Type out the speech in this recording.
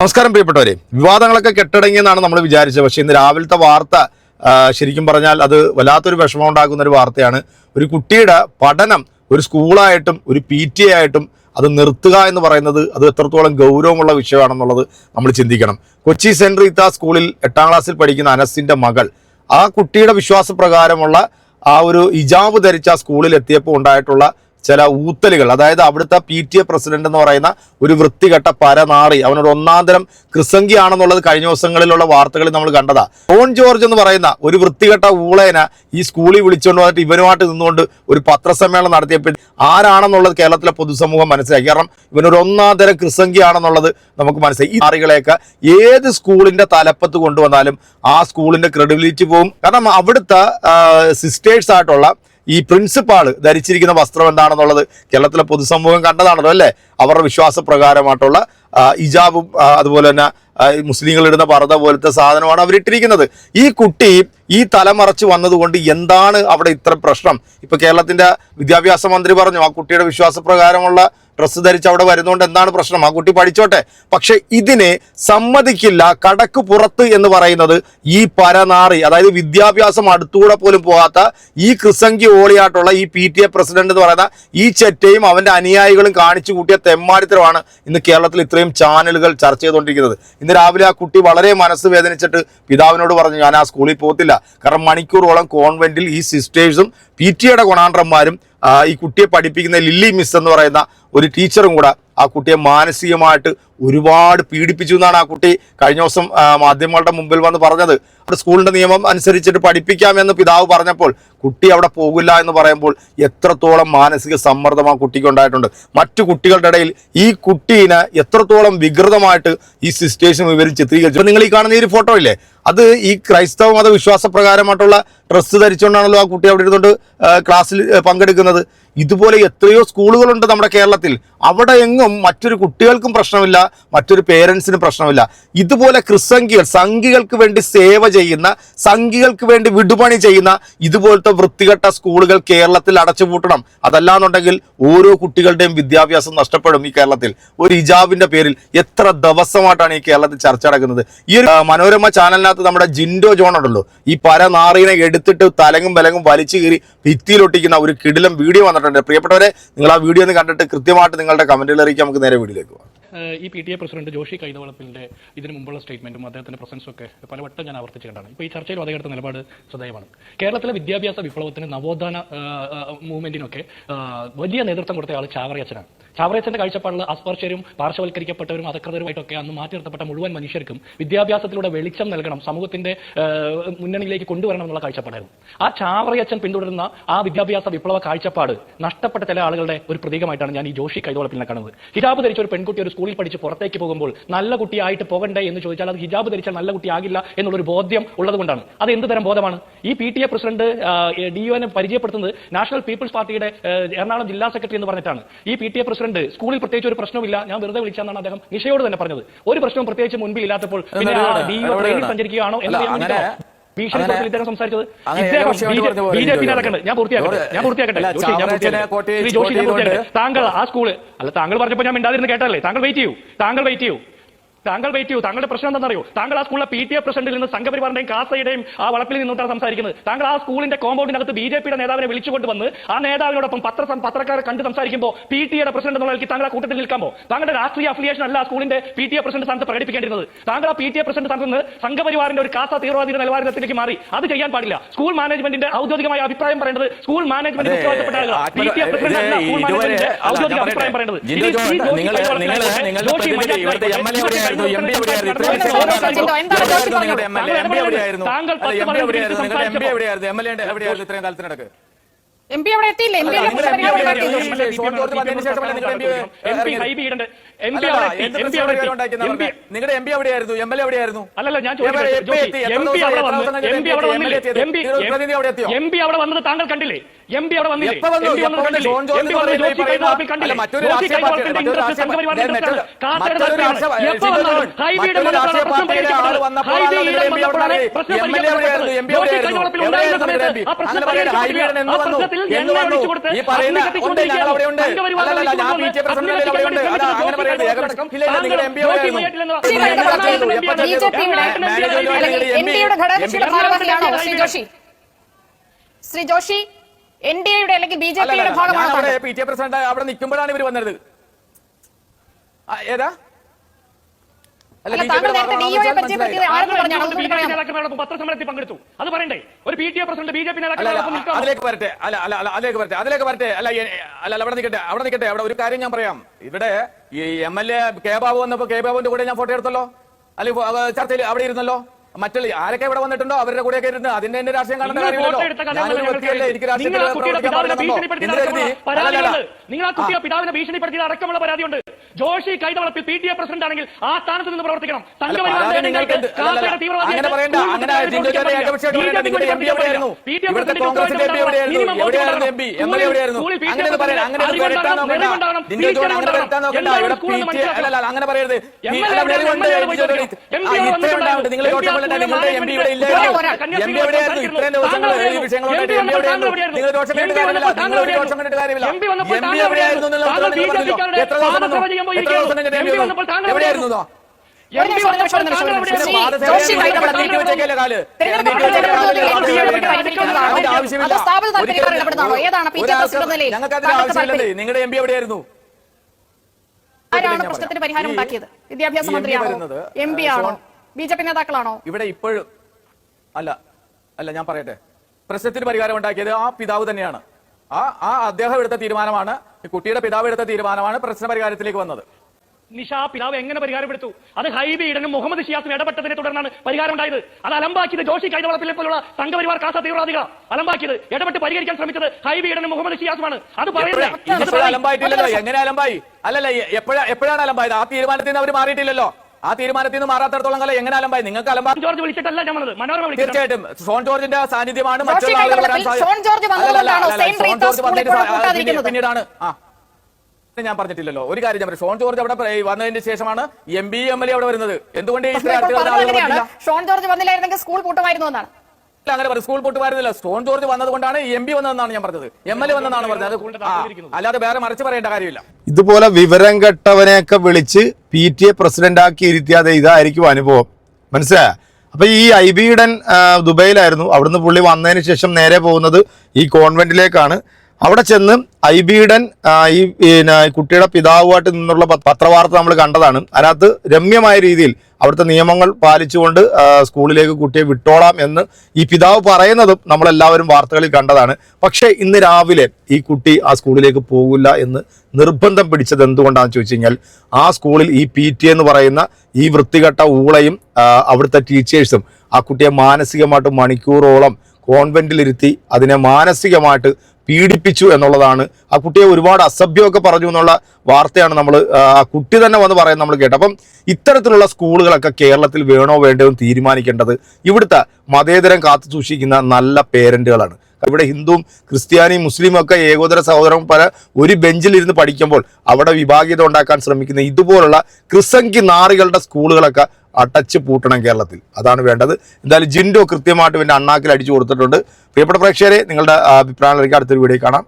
നമസ്കാരം പ്രിയപ്പെട്ടവരെ. വിവാദങ്ങളൊക്കെ കെട്ടടങ്ങിയെന്നാണ് നമ്മൾ വിചാരിച്ചത്. പക്ഷേ ഇന്ന് രാവിലത്തെ വാർത്ത ശരിക്കും പറഞ്ഞാൽ അത് വല്ലാത്തൊരു വിഷമം ഉണ്ടാക്കുന്ന ഒരു വാർത്തയാണ്. ഒരു കുട്ടിയുടെ പഠനം ഒരു സ്കൂളായിട്ടും ഒരു പി ടി എ ആയിട്ടും അത് നിർത്തുക എന്ന് പറയുന്നത് അത് എത്രത്തോളം ഗൗരവമുള്ള വിഷയമാണെന്നുള്ളത് നമ്മൾ ചിന്തിക്കണം. കൊച്ചി സെന്റ് റീത്ത സ്കൂളിൽ എട്ടാം ക്ലാസ്സിൽ പഠിക്കുന്ന അനസിന്റെ മകൾ ആ കുട്ടിയുടെ വിശ്വാസപ്രകാരമുള്ള ആ ഒരു ഇജാബ് ധരിച്ച സ്കൂളിൽ എത്തിയപ്പോൾ ഉണ്ടായിട്ടുള്ള ചില ഊത്തലുകൾ. അതായത് അവിടുത്തെ പി ടി എ പ്രസിഡന്റ് എന്ന് പറയുന്ന ഒരു വൃത്തികെട്ട പരനാറി. അവനോട് ഒന്നാന്തരം കൃസംഗി ആണെന്നുള്ളത് കഴിഞ്ഞ ദിവസങ്ങളിലുള്ള വാർത്തകളിൽ നമ്മൾ കണ്ടതാ. ടോൺ ജോർജ് എന്ന് പറയുന്ന ഒരു വൃത്തികെട്ട ഊളേന ഈ സ്കൂളിൽ വിളിച്ചുകൊണ്ട് വന്നിട്ട് ഇവനുമായിട്ട് നിന്നുകൊണ്ട് ഒരു പത്രസമ്മേളനം നടത്തിയപ്പോൾ ആരാണെന്നുള്ളത് കേരളത്തിലെ പൊതുസമൂഹം മനസ്സിലാക്കി കാരണം ഇവനൊരു ഒന്നാന്തരം കൃസംഗി ആണെന്നുള്ളത് നമുക്ക് മനസ്സിലായി. ഈ ആറികളെയൊക്കെ ഏത് സ്കൂളിന്റെ തലപ്പത്ത് കൊണ്ടുവന്നാലും ആ സ്കൂളിന്റെ ക്രെഡിബിലിറ്റി പോകും കാരണം അവിടുത്തെ സിസ്റ്റേഴ്സ് ആയിട്ടുള്ള ഈ പ്രിൻസിപ്പാൾ ധരിച്ചിരിക്കുന്ന വസ്ത്രം എന്താണെന്നുള്ളത് കേരളത്തിലെ പൊതുസമൂഹം കണ്ടതാണല്ലോ അല്ലേ? അവരുടെ വിശ്വാസപ്രകാരമായിട്ടുള്ള പ്രകാരമായിട്ടുള്ള ഇജാബും അതുപോലെ തന്നെ മുസ്ലിങ്ങൾ ഇടുന്ന പർദ്ദ പോലത്തെ സാധനമാണ് അവരിട്ടിരിക്കുന്നത്. ഈ കുട്ടി ഈ തലമറച്ച് വന്നതുകൊണ്ട് എന്താണ് അവിടെ ഇത്ര പ്രശ്നം? ഇപ്പൊ കേരളത്തിന്റെ വിദ്യാഭ്യാസ മന്ത്രി പറഞ്ഞു ആ കുട്ടിയുടെ വിശ്വാസപ്രകാരമുള്ള ഡ്രസ്സ് ധരിച്ച് അവിടെ വരുന്നതുകൊണ്ട് എന്താണ് പ്രശ്നം? ആ കുട്ടി പഠിച്ചോട്ടെ. പക്ഷെ ഇതിനെ സമ്മതിക്കില്ല. കടക്ക് പുറത്ത് എന്ന് പറയുന്നത് ഈ പരനാറി അതായത് വിദ്യാഭ്യാസം അടുത്തുകൂടെ പോലും പോകാത്ത ഈ കൃസംഗി ഓളിയായിട്ടുള്ള ഈ പി ടി എ പ്രസിഡന്റ് എന്ന് പറയുന്ന ഈ ചെറ്റയും അവന്റെ അനുയായികളും കാണിച്ചു കൂട്ടിയ തെമ്മാടിത്തരമാണ് ഇന്ന് കേരളത്തിൽ ഇത്രയും ചാനലുകൾ ചർച്ച ചെയ്തുകൊണ്ടിരിക്കുന്നത്. ഇന്ന് രാവിലെ ആ കുട്ടി വളരെ മനസ്സ് വേദനിച്ചിട്ട് പിതാവിനോട് പറഞ്ഞു ഞാൻ ആ സ്കൂളിൽ പോകത്തില്ല. കാരണം മണിക്കൂറോളം കോൺവെന്റിൽ ഈ സിസ്റ്റേഴ്സും പി ടി എയുടെ കൊണാണ്ടർമാരും ആ, ഈ കുട്ടിയെ പഠിപ്പിക്കുന്ന ലില്ലി മിസ് എന്ന് പറയുന്ന ഒരു ടീച്ചറും കൂടെ ആ കുട്ടിയെ മാനസികമായിട്ട് ഒരുപാട് പീഡിപ്പിച്ചു എന്നാണ് ആ കുട്ടി കഴിഞ്ഞ ദിവസം മാധ്യമങ്ങളുടെ മുമ്പിൽ വന്ന് പറഞ്ഞത്. അവിടെ സ്കൂളിന്റെ നിയമം അനുസരിച്ചിട്ട് പഠിപ്പിക്കാമെന്ന് പിതാവ് പറഞ്ഞപ്പോൾ കുട്ടി അവിടെ പോകില്ല എന്ന് പറയുമ്പോൾ എത്രത്തോളം മാനസിക സമ്മർദ്ദം ആ കുട്ടിക്ക് ഉണ്ടായിട്ടുണ്ട്. മറ്റു കുട്ടികളുടെ ഇടയിൽ ഈ കുട്ടീനെ എത്രത്തോളം വികൃതമായിട്ട് ഈ സിസ്റ്റേഴ്സും ഇവർ ചിത്രീകരിച്ചു. നിങ്ങൾ ഈ കാണുന്ന ഈ ഒരു ഫോട്ടോ ഇല്ലേ? അത് ഈ ക്രൈസ്തവ മത വിശ്വാസപ്രകാരമായിട്ടുള്ള ഡ്രസ്സ് ധരിച്ചുകൊണ്ടാണല്ലോ ആ കുട്ടി അവിടെ ഇരുന്നുകൊണ്ട് ക്ലാസ്സിൽ പങ്കെടുക്കുന്നത്. ഇതുപോലെ എത്രയോ സ്കൂളുകളുണ്ട് നമ്മുടെ കേരളത്തിൽ. അവിടെ എങ്ങും മറ്റൊരു കുട്ടികൾക്കും പ്രശ്നമില്ല. മറ്റൊരു പേരൻസിന് പ്രശ്നമില്ല. ഇതുപോലെ ക്രിസംഖികൾ സംഘികൾക്ക് വേണ്ടി സേവ ചെയ്യുന്ന സംഘികൾക്ക് വേണ്ടി വിടുപണി ചെയ്യുന്ന ഇതുപോലത്തെ വൃത്തികെട്ട സ്കൂളുകൾ കേരളത്തിൽ അടച്ചുപൂട്ടണം. അതല്ലാന്നുണ്ടെങ്കിൽ ഓരോ കുട്ടികളുടെയും വിദ്യാഭ്യാസം നഷ്ടപ്പെടും ഈ കേരളത്തിൽ. ഒരു ഇജാബിന്റെ പേരിൽ എത്ര ദിവസമായിട്ടാണ് ഈ കേരളത്തിൽ ചർച്ച നടക്കുന്നത്? ഈ മനോരമ ചാനലിനകത്ത് നമ്മുടെ ജിൻഡോ ജോൺ ഉണ്ടല്ലോ. ഈ പരനാറിനെ എടുത്തിട്ട് തലങ്ങും വിലങ്ങും വലിച്ചു കീറി ഭിത്തിയിലൊട്ടിക്കുന്ന ഒരു കിടിലം വീഡിയോ വന്നിട്ടുണ്ട്. പ്രിയപ്പെട്ടവരെ നിങ്ങൾ ആ വീഡിയോ ഒന്ന് കണ്ടിട്ട് കൃത്യമായിട്ട് നിങ്ങളുടെ കമന്റുകൾ അറിയിക്കാൻ നമുക്ക് നേരെ വീഡിയോയിലേക്ക് പോകാം. ഈ P T A president Joshi കൈതവളപ്പിന്റെ ഇതിനു മുമ്പുള്ള സ്റ്റേറ്റ്മെന്റും അദ്ദേഹത്തിന്റെ പ്രസൻസും ഒക്കെ പലവട്ടം ഞാൻ ആവർത്തിച്ച് കണ്ടാണ് ഇപ്പോൾ ഈ ചർച്ചയിൽ അദ്ദേഹം നിലപാട് ശ്രദ്ധേയമാണ്. കേരളത്തിലെ വിദ്യാഭ്യാസ വിപ്ലവത്തിന് നവോത്ഥാന മൂവ്മെന്റിനൊക്കെ വലിയ നേതൃത്വം കൊടുത്ത ആൾ ചാവറയച്ചനാണ് ചാവറയച്ചന്റെ കാഴ്ചപ്പാടിൽ അസ്പർശരും പാർശ്വവൽക്കരിക്കപ്പെട്ടവരും അധകൃതരുമായിട്ടൊക്കെ അന്ന് മാറ്റി നിർത്തപ്പെട്ട മുഴുവൻ മനുഷ്യർക്കും വിദ്യാഭ്യാസത്തിലൂടെ വെളിച്ചം നൽകണം സമൂഹത്തിന്റെ മുന്നണിയിലേക്ക് കൊണ്ടുവരണം എന്നുള്ള കാഴ്ചപ്പാടായിരുന്നു. ആ ചാവറയച്ചൻ പിന്തുടരുന്ന ആ വിദ്യാഭ്യാസ വിപ്ലവ കാഴ്ചപ്പാട് നഷ്ടപ്പെട്ട ചില ആളുകളുടെ ഒരു പ്രതീകമായിട്ടാണ് ഞാൻ ഈ ജോഷി കൈതോളപ്പിനെ കാണുന്നത്. ഹിജാബ് ധരിച്ച ഒരു പെൺകുട്ടി ഒരു സ്കൂളിൽ പഠിച്ച് പുറത്തേക്ക് പോകുമ്പോൾ നല്ല കുട്ടിയായിട്ട് പോകണ്ടേ എന്ന് ചോദിച്ചാൽ അത് ഹിജാബ് ധരിച്ചാൽ നല്ല കുട്ടിയാകില്ല എന്നുള്ളൊരു ബോധ്യം ഉള്ളതുകൊണ്ടാണ്. അത് എന്ത് തരം ബോധമാണ്? ഈ P T A president D U എനെ പരിചയപ്പെടുത്തുന്നത് നാഷണൽ പീപ്പിൾസ് പാർട്ടിയുടെ എറണാകുളം ജില്ലാ സെക്രട്ടറി എന്ന് പറഞ്ഞിട്ടാണ്. ഈ പി ടി എ പ്രസിഡന്റ് സ്കൂളിൽ പ്രത്യേകിച്ച് ഒരു പ്രശ്നമില്ല ഞാൻ വെറുതെ വിളിച്ചാന്നാണ് അദ്ദേഹം നിഷയോട് തന്നെ പറഞ്ഞത്. ഒരു പ്രശ്നവും പ്രത്യേകിച്ച് മുൻപിൽ ഇല്ലാത്തപ്പോൾ പിന്നെ ട്രെയിനിൽ സഞ്ചരിക്കുകയാണോ എന്ന്? ഭീഷണിപ്പെടുത്തൽ സംസാരിച്ചത് ഇദ്ദേഹം ബി ജെ പി പോയി ഞാൻ പൂർത്തിയാക്കട്ടെ. ഞാൻ പൂർത്തിയാക്കട്ടെ. ജോഷി, ഞാൻ. പൂർത്തിയാക്കട്ടെ. താങ്കൾ ആ സ്കൂൾ അല്ല താങ്കൾ പറഞ്ഞപ്പോൾ ഞാൻ മിണ്ടാതിരുന്ന് കേട്ടല്ലേ താങ്കൾ വെയിറ്റ് ചെയ്യൂ. താങ്കൾ വെയിറ്റ് ചെയ്യൂ. താങ്കൾ വെയിറ്റ് ചെയ്യൂ. താങ്കളുടെ പ്രശ്നം എന്താണെന്നറിയോ? താങ്കൾ ആ സ്കൂളിലെ പി ടി എ പ്രസിഡന്റിൽ നിന്ന് സംഘപരിവാറിന്റെയും കാസയുടെയും ആ വളപ്പിൽ നിന്നോട്ടാണ് സംസാരിക്കുന്നത്. താങ്കൾ ആ സ്കൂളിന്റെ കോമ്പൗണ്ടിനകത്ത് ബി ജെ പിയുടെ നേതാവിനെ വിളിച്ചുകൊണ്ട് വന്ന് ആ നേതാവിനോടൊപ്പം പത്ര പത്രക്കാരെ കണ്ട് സംസാരിക്കുമ്പോൾ പി ടി എയുടെ പ്രസിഡന്റ് എന്നുള്ള നിലയ്ക്ക് താങ്കൾ ആ കൂട്ടത്തിൽ നിൽക്കാമോ? താങ്കളുടെ രാഷ്ട്രീയ അഫിലിയേഷൻ അല്ല സ്കൂളിന്റെ പി ടി എ പ്രസിഡന്റ് സ്ഥാനത്ത് പ്രകടിപ്പിക്കേണ്ടിരുന്നത് താങ്കൾ ആ പി ടി എ പ്രസിഡന്റ് സ്ഥാനത്ത് നിന്ന് സംഘപരിവാറിന്റെ ഒരു കാസ തീവ്രവാദിയുടെ നിലവാരത്തിലേക്ക് മാറി. അത് ചെയ്യാൻ പാടില്ല. സ്കൂൾ മാനേജ്മെന്റിന്റെ ഔദ്യോഗികമായ അഭിപ്രായം പറയേണ്ടത് സ്കൂൾ മാനേജ്മെന്റ് അതെ, ഉത്തരവാദിത്തപ്പെട്ട ആളുകളാണ് പി ടി എ പ്രസിഡന്റ് അല്ല സ്കൂൾ മാനേജ്മെന്റിന്റെ ഔദ്യോഗിക അഭിപ്രായം. പറയേണ്ടത്. എവിടെയായിരുന്നു? MP എവിടെയായിരുന്നു? ഇടപെടരുത്. പറഞ്ഞത്? നിങ്ങളുടെ എവിടെയായിരുന്നു? എം എൽ എവിടെയായിരുന്നു? എവിടെയായിരുന്നു? MLA യുടെ എവിടെയായിരുന്നു ഇത്രയും കാലത്തിനിടക്ക്? എം പി അവിടെ എത്തിയില്ല എം നിങ്ങളുടെ എം പി എവിടെയായിരുന്നു എം എൽ എ എവിടെയായിരുന്നു അല്ലല്ല ഞാൻ എം പി അവിടെ വന്നത് താങ്കൾ കണ്ടില്ലേ എം പി അവിടെ വന്നില്ലേ മറ്റൊരു രാഷ്ട്രീയ പാർട്ടിയുടെ ഈടൻ എം പി എവിടെയായിരുന്നു? എം പി എവിടെയായിരുന്നു? ഉണ്ടായിരുന്ന സമയത്ത് ആ പ്രശ്നം അങ്ങനെ പറയരുത്. ഹൈബിയുടെ എന്ന് വന്നു? പ്രശ്നത്തിൽ കേരളത്തിൽ എന്ന് വന്നു. ഈ പറയുന്ന ഉണ്ട് ഞങ്ങൾ അവിടെ ഉണ്ട്. അല്ലല്ല ഞാൻ പി ടി എ പ്രസിഡന്റ് അവിടെ ഉണ്ട്. അതാ അങ്ങനെ ഏകപക്ഷ- ഇല്ല ഇല്ല നിങ്ങളുടെ എം പി ഭാരവാഹിയാണോ ശ്രീ ജോഷി? ശ്രീ ജോഷി എൻ ഡി എയുടെ അല്ലെങ്കിൽ ബി ജെ പിയുടെ ഭാഗമാണ്? പി ടി എ പ്രസിഡന്റ് അവിടെ നിൽക്കുമ്പോഴാണ് ഇവർ വന്നത്. ഏതാ? പത്രസമ്മേളനത്തിൽ പങ്കെടുത്തു. അത് പറയണ്ടേ? ഒരു P T A president B J P അല്ല നേതാക്കളോടൊപ്പം അല്ല, നിൽക്കാമോ? അതിലേക്ക് വരട്ടെ. അല്ല അല്ല അല്ല അതിലേക്ക് വരട്ടെ. അതിലേക്ക് വരട്ടെ. അല്ല അല്ല അവിടെ നിൽക്കട്ടെ. അവിടെ നിൽക്കട്ടെ. അവിടെ ഒരു കാര്യം ഞാൻ പറയാം. ഇവിടെ ഈ M L A K Babu വന്നപ്പോ കെ ബാബുവിന്റെ കൂടെ ഞാൻ ഫോട്ടോ എടുത്തല്ലോ? അല്ലെങ്കിൽ ചർച്ചയിൽ അവിടെ ഇരുന്നല്ലോ? മറ്റുള്ള ആരൊക്കെ ഇവിടെ വന്നിട്ടുണ്ടോ? അവരുടെ കൂടെയൊക്കെ ഇരുന്ന് അതിന്റെ എന്റെ രാഷ്ട്രീയം കാണുന്ന കാര്യമില്ലല്ലോ? എനിക്ക് പരാതിയുണ്ട്. നിങ്ങൾ ആ കുട്ടിയെ പിതാവിനെ ഭീഷണിപ്പെടുത്തിയത് അടക്കമുള്ള പരാതിയുണ്ട്. ജോഷി കൈതവളപ്പിൽ പി ടി എ പ്രസിഡന്റ് ആണെങ്കിൽ ആ സ്ഥാനത്ത് നിന്ന് പ്രവർത്തിക്കണം അങ്ങനെ പറയരുത് ഇത്രയും നിങ്ങൾ നിങ്ങളുടെ എം പി ഇവിടെ ഇല്ലായിരുന്നു എം പി എവിടെയായിരുന്നു ഇത്രയും ദിവസങ്ങൾ ഈ വിഷയങ്ങളുണ്ടായിട്ട് എം പി എവിടെയായിരുന്നു നിങ്ങൾ ദോഷം കണ്ടിട്ട് കാര്യമില്ല നിങ്ങൾ ഒരു ദോഷം കണ്ടിട്ട് കാര്യമില്ല എം പി എവിടെയായിരുന്നു എന്നുള്ള ഉത്തരം നിങ്ങൾ പറഞ്ഞല്ലോ എത്ര ദിവസം നിന്നു എത്ര ദിവസം കഴിഞ്ഞിട്ട് എം പി വന്നു എവിടെയായിരുന്നു ഇതോ? ഒരു നിമിഷം, ഒരു നിമിഷം, ഒരു നിമിഷം, ഒരു നിമിഷം. ശ്രീ ജോഷി കൈതവളപ്പിൽ നീട്ടി വെച്ചേക്കല്ലേ കാൽ? തെരഞ്ഞെടുപ്പ് നീട്ടി വെച്ചേക്കല്ലേ കാൽ? പ്രവർത്തനങ്ങളിൽ ഇടപെട്ട് പരിഹരിക്കുന്നതാണോ? അതിന്റെ ആവശ്യമില്ല. അതോ സ്ഥാപിത താല്പര്യക്കാർ ഒരിക്കലും ഇടപെടുന്നതാണോ? ഏതാണ് പി ടി എ ഒരാൾക്ക് പ്രസിഡന്റ് നിലയിൽ ഞങ്ങൾക്ക് അതിന് താങ്കൾക്ക് നിങ്ങളുടെ എം പി എവിടെയായിരുന്നു ആരാണ് പ്രശ്നത്തിന്. പരിഹാരം ഉണ്ടാക്കിയത് വിദ്യാഭ്യാസ ഈ എം പി മന്ത്രിയാണോ എം പി ആണോ ബി ജെ പി നേതാക്കളാണോ ഇവിടെ ഇപ്പോഴും അല്ല അല്ല ഞാൻ പറയട്ടെ പ്രശ്നത്തിന് പരിഹാരം ഉണ്ടാക്കിയത് ആ പിതാവ് തന്നെയാണ് ആ ആ അദ്ദേഹം എടുത്ത തീരുമാനമാണ് കുട്ടിയുടെ പിതാവ് എടുത്ത തീരുമാനമാണ് പ്രശ്ന പരിഹാരത്തിലേക്ക് വന്നത്. നിഷ പിതാവ് എങ്ങനെ പരിഹാരപ്പെടുത്തു? അത് ഹൈബി ഇടനും മുഹമ്മദ് ഷിയാസും ഇടപെട്ടതിനെ തുടർന്നാണ് പരിഹാരം ഉണ്ടായത് അത് അലമ്പാക്കിയത് ജോഷി കൈതവളത്തിലെ പോലുള്ള സംഘപരിവാർ കാസ തീവ്രവാദികൾ അലമ്പാക്കിയത് ഇടപെട്ട് പരിഹരിക്കാൻ ശ്രമിച്ചത് ഹൈബി ഇടനും മുഹമ്മദ് ഷിയാസുമാണ്. അത് പറയുന്നത് എങ്ങനെ അലമ്പായി? അല്ലല്ല എപ്പോഴാ എപ്പോഴാണ് അലമ്പായത്? ആ തീരുമാനത്തിൽ നിന്ന് അവർ മാറിയിട്ടില്ലല്ലോ? ആ തീരുമാനത്തിൽ നിന്ന് മാറാത്തടത്തോളം കാലം എങ്ങനെ അലമ്പായി? നിങ്ങൾക്ക് അലമ്പാ ജോർജ് വിളിച്ചിട്ടല്ല ഞാൻ വന്നത് മനോരമ വിളിച്ചിട്ട് തീർച്ചയായിട്ടും. സോൺ ജോർജിന്റെ സാന്നിധ്യമാണ് മറ്റുള്ള ആളുകൾ വരാൻ സാധ്യത-? പിന്നീടാണ് ആ. ഞാൻ പറഞ്ഞിട്ടില്ലല്ലോ. ഒരു കാര്യം ഞാൻ പറയാം. ഷോൺ ജോർജ് അവിടെ വന്നതിന് ശേഷമാണ് M B M L A അവിടെ വരുന്നത്. എന്തുകൊണ്ട്? ഷോൺ ജോർജ് വന്നില്ലായിരുന്നെങ്കിൽ സ്കൂൾ പൂട്ടുമായിരുന്നു എന്നാണ്. അങ്ങനെ പറയും. സ്കൂൾ പൊട്ടുമായിരുന്നില്ല. വരുന്നില്ല സ്റ്റോൺ ജോർജ് വന്നതുകൊണ്ടാണ് എം പി വന്നതെന്നാണ് ഞാൻ പറഞ്ഞത്. എം എൽ എ വന്നതെന്നാണ് പറഞ്ഞത്. അല്ലാതെ വേറെ മറിച്ച് പറയേണ്ട കാര്യമില്ല. ഇതുപോലെ വിവരം കെട്ടവനെയൊക്കെ വിളിച്ച് പി ടി എ പ്രസിഡന്റ് ആക്കി ഇരുത്തിയാതെ ഇതായിരിക്കും അനുഭവം. മനസ്സിലായ? അപ്പൊ ഈ ഐ ബിയുടെ ദുബൈയിലായിരുന്നു. അവിടുന്ന് പുള്ളി വന്നതിന് ശേഷം നേരെ പോകുന്നത് ഈ കോൺവെന്റിലേക്കാണ് അവിടെ ചെന്ന് ഐബീഡൻ ഈ പിന്നെ കുട്ടിയുടെ പിതാവുമായിട്ട് നിന്നുള്ള പത്രവാർത്ത നമ്മൾ കണ്ടതാണ്. അതിനകത്ത് രമ്യമായ രീതിയിൽ അവിടുത്തെ നിയമങ്ങൾ പാലിച്ചുകൊണ്ട് സ്കൂളിലേക്ക് കുട്ടിയെ വിട്ടോളാം എന്ന് ഈ പിതാവ് പറയുന്നതും നമ്മളെല്ലാവരും വാർത്തകളിൽ കണ്ടതാണ്. പക്ഷേ ഇന്ന് രാവിലെ ഈ കുട്ടി ആ സ്കൂളിലേക്ക് പോകില്ല എന്ന് നിർബന്ധം പിടിച്ചത് എന്തുകൊണ്ടാണെന്ന് ചോദിച്ചു കഴിഞ്ഞാൽ ആ സ്കൂളിൽ ഈ പി ടി എന്ന് പറയുന്ന ഈ വൃത്തികെട്ട ഊളയും അവിടുത്തെ ടീച്ചേഴ്സും ആ കുട്ടിയെ മാനസികമായിട്ട് മണിക്കൂറോളം കോൺവെന്റിലിരുത്തി അതിനെ മാനസികമായിട്ട് പീഡിപ്പിച്ചു എന്നുള്ളതാണ്. ആ കുട്ടിയെ ഒരുപാട് അസഭ്യമൊക്കെ പറഞ്ഞു എന്നുള്ള വാർത്തയാണ് നമ്മൾ ആ കുട്ടി തന്നെ വന്ന് പറയാൻ നമ്മൾ കേട്ടത് അപ്പം ഇത്തരത്തിലുള്ള സ്കൂളുകളൊക്കെ കേരളത്തിൽ വേണോ വേണ്ടോ എന്ന് തീരുമാനിക്കേണ്ടത് ഇവിടുത്തെ മതേതരം കാത്തു സൂക്ഷിക്കുന്ന നല്ല പേരന്റുകളാണ്. ഇവിടെ ഹിന്ദുവും ക്രിസ്ത്യാനിയും മുസ്ലിമും ഒക്കെ ഏകോദര സഹോദരം പല ഒരു ബെഞ്ചിലിരുന്ന് പഠിക്കുമ്പോൾ അവിടെ വിഭാഗീയത ഉണ്ടാക്കാൻ ശ്രമിക്കുന്ന ഇതുപോലുള്ള ക്രിസംഖി നാറികളുടെ സ്കൂളുകളൊക്കെ അടച്ച് പൂട്ടണം കേരളത്തിൽ. അതാണ് വേണ്ടത്. എന്തായാലും ജിൻഡോ കൃത്യമായിട്ട് ഇവന്റെ അണ്ണാക്കിൽ അടിച്ചു കൊടുത്തിട്ടുണ്ട്. പ്രിയപ്പെട്ട പ്രേക്ഷകരെ നിങ്ങളുടെ അഭിപ്രായങ്ങളിലേക്ക് അടുത്തൊരു വീഡിയോ കാണാം.